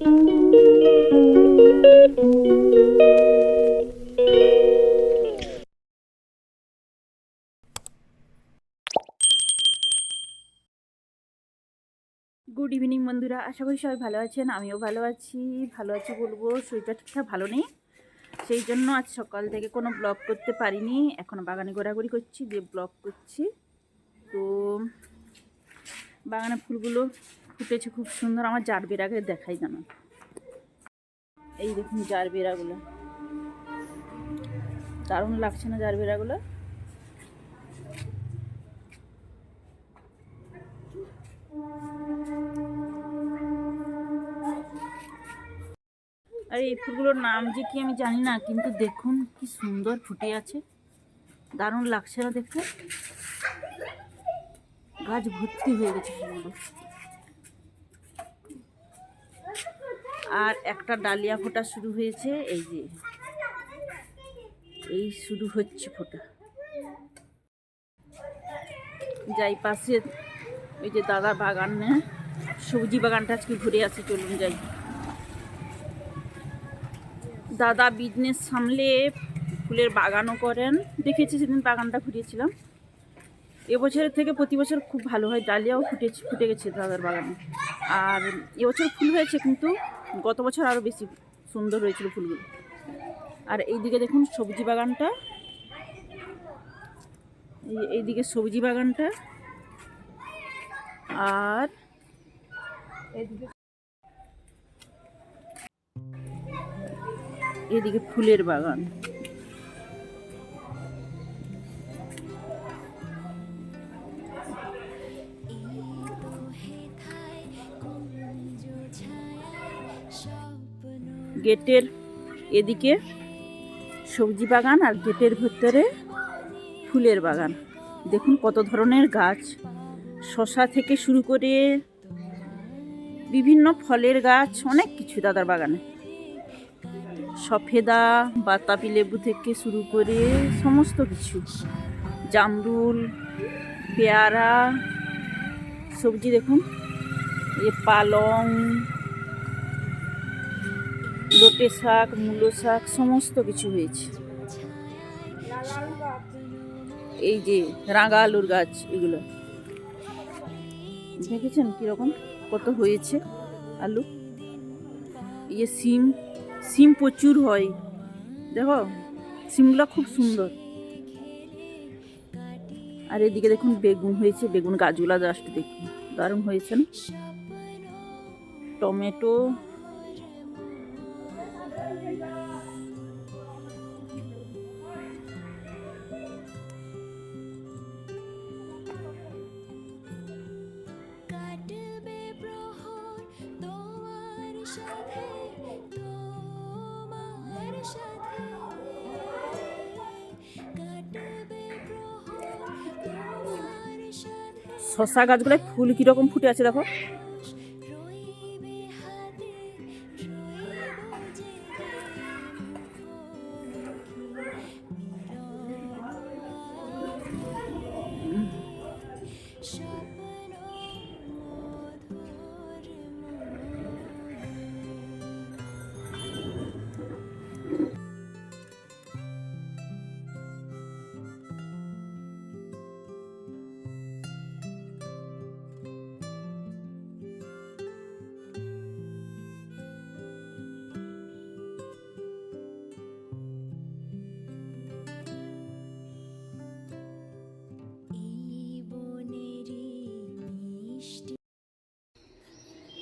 Good evening বন্ধুরা। আশা করি সবাই ভালো আছেন, আমিও ভালো আছি। ভালো আছি বলব, শরীরটা ঠিকঠাক ভালো নেই। সেই জন্য আজ সকাল থেকে কোনো ব্লগ করতে পারিনি। এখনও বাগানে ঘোরাঘুরি করছি, দিয়ে ব্লগ করছি। তো বাগানে ফুলগুলো ফুটেছে খুব সুন্দর। আমার জার বেরাগে দেখাই জানো এই দেখুন জার বেরাগুলো দারুণ লাগছে না জার বেরাগুলো আর, এই ফুলগুলোর নাম যে কি আমি জানি না, কিন্তু দেখুন কি সুন্দর ফুটে আছে। দারুণ লাগছে না দেখতে। গাছ ভর্তি হয়ে গেছে ফুলগুলো আর একটা ডালিয়া ফোটা শুরু হয়েছে, এই যে। এই শুরু হচ্ছে ফোটা। যাই, পাশে ওই যে দাদা বাগান সবজি বাগানটা আজকে ঘুরে আসি, চলুন যাই। দাদা বিজনেস সামলে ফুলের বাগানও করেন। দেখেছি সেদিন বাগানটা ঘুরিয়েছিলাম। এবছরের থেকে প্রতি বছর খুব ভালো হয়, ডালিয়াও ফুটে ফুটে গেছে দাদার বাগানে। আর এবছর ফুল হয়েছে কিন্তু গত বছর আরও বেশি সুন্দর হয়েছিল ফুলগুলো। আর এইদিকে দেখুন সবজি বাগানটা। এই এইদিকে সবজি বাগানটা। আর এইদিকে এদিকে ফুলের বাগান। গেটের এদিকে সবজি বাগান আর গেটের ভেতরে ফুলের বাগান। দেখুন কত ধরনের গাছ। শশা থেকে শুরু করে বিভিন্ন ফলের গাছ, অনেক কিছু দাদার বাগানে। সফেদা, বাতাবি লেবু থেকে শুরু করে সমস্ত কিছু। জামরুল, পেয়ারা, সবজি দেখুন। এ পালং লোটে শাক, মূলো শাক, সমস্ত কিছু হয়েছে। এই যে রাঙা আলুর গাছ, এগুলো। দেখেছেন কীরকম? কত হয়েছে আলু? এই যে সিম সিম প্রচুর হয়। দেখো, সিমগুলো খুব সুন্দর। আর এদিকে দেখুন বেগুন হয়েছে, বেগুন গাছগুলা জাস্ট দেখুন। দারুণ হয়েছে না? টমেটো শশা গাছগুলোয় ফুল কীরকম ফুটে আছে দেখো?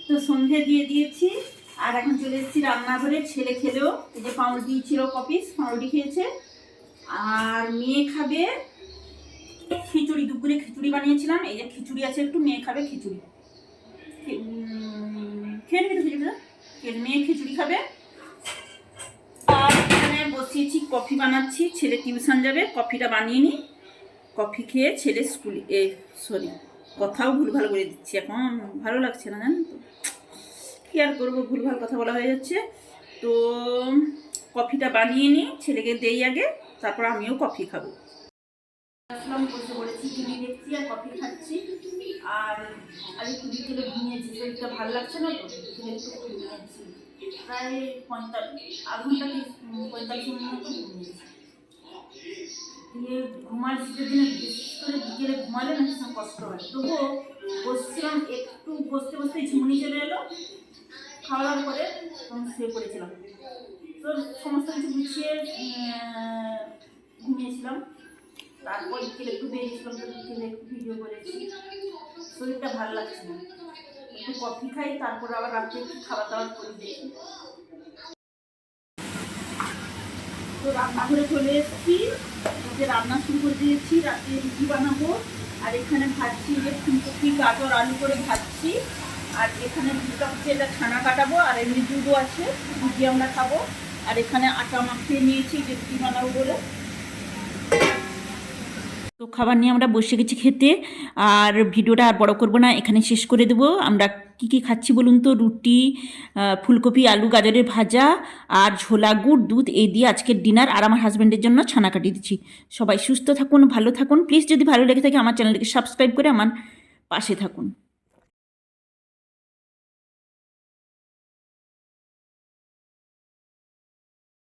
তো সন্ধে দিয়ে দিয়েছি। আর এখন চলে এসেছি রান্নাঘরে। ছেলে খেলেও এই যে পাউরুটি ছিল কপিস পাউরুটি খেয়েছে। আর মেয়ে খাবে খিচুড়ি। দুপুরে খিচুড়ি বানিয়েছিলাম। এই যে খিচুড়ি আছে একটু, মেয়ে খাবে খিচুড়ি। খেয়ে নিবি তো খিচুড়িটা মেয়ে খিচুড়ি খাবে। আর এখানে বসিয়েছি, কফি বানাচ্ছি। ছেলে টিউশন যাবে, কফিটা বানিয়ে নিই কফি খেয়ে ছেলে স্কুলে এ সরি কথাও ভুলভাল করে দিচ্ছি। এখন ভালো লাগছে না জানেন তো? কী আর করব ভুলভাল কথা বলা হয়ে যাচ্ছে। তো কফিটা বানিয়ে নিই, ছেলেকে দেই আগে, তারপর আমিও কফি খাব। আসলাম আর কফি খাচ্ছি। আর একটু বিকেলে ভালো লাগছে না তো? প্রায় পঁয়তাল্লিশ মতো দিয়ে দিনে করে বিকেলে ঘুমালে না কষ্ট হয়। তবুও বসছিলাম, একটু বসতে বসতে ঝুমনি চলে এলো। খাওয়া পরে তখন শুয়ে পড়েছিলাম। তো সমস্ত কিছু গুছিয়ে ঘুমিয়েছিলাম। তারপর বিকেলে একটু বেরিয়েছিলাম, তো বিকেলে একটু ভিডিও করেছি। শরীরটা ভালো লাগছে না। একটু কফি খাই, তারপর আবার রাত্রে একটু খাবার দাবার করে দেখি। তো রান্নাঘরে চলে এসেছি। যে রান্না শুরু করে দিয়েছি, রাতে রুটি বানাবো। আর এখানে ভাজছি যে ফুলকপি, গাজর, আলু করে ভাজছি। আর এখানে দুধটা হচ্ছে এটা ছানা কাটাবো আর এমনি দুধও আছে রুটি আমরা খাব। আর এখানে আটা মাখিয়ে নিয়েছি, যে রুটি বানাবো বলে। তো খাবার নিয়ে আমরা বসে গেছি খেতে, আর ভিডিওটা আর বড় করব না, এখানে শেষ করে দেবো। আমরা কি কি খাচ্ছি বলুন তো? রুটি ফুলকপি, আলু, গাজরের ভাজা, আর ঝোলা, গুড়, দুধ, এই দিয়ে আজকের ডিনার, আর আমার হাজব্যান্ডের জন্য ছানা কাটিয়ে দিচ্ছি। সবাই সুস্থ থাকুন, ভালো থাকুন। প্লিজ যদি ভালো লেগে থাকে, আমার চ্যানেলটিকে সাবস্ক্রাইব করে আমার পাশে থাকুন।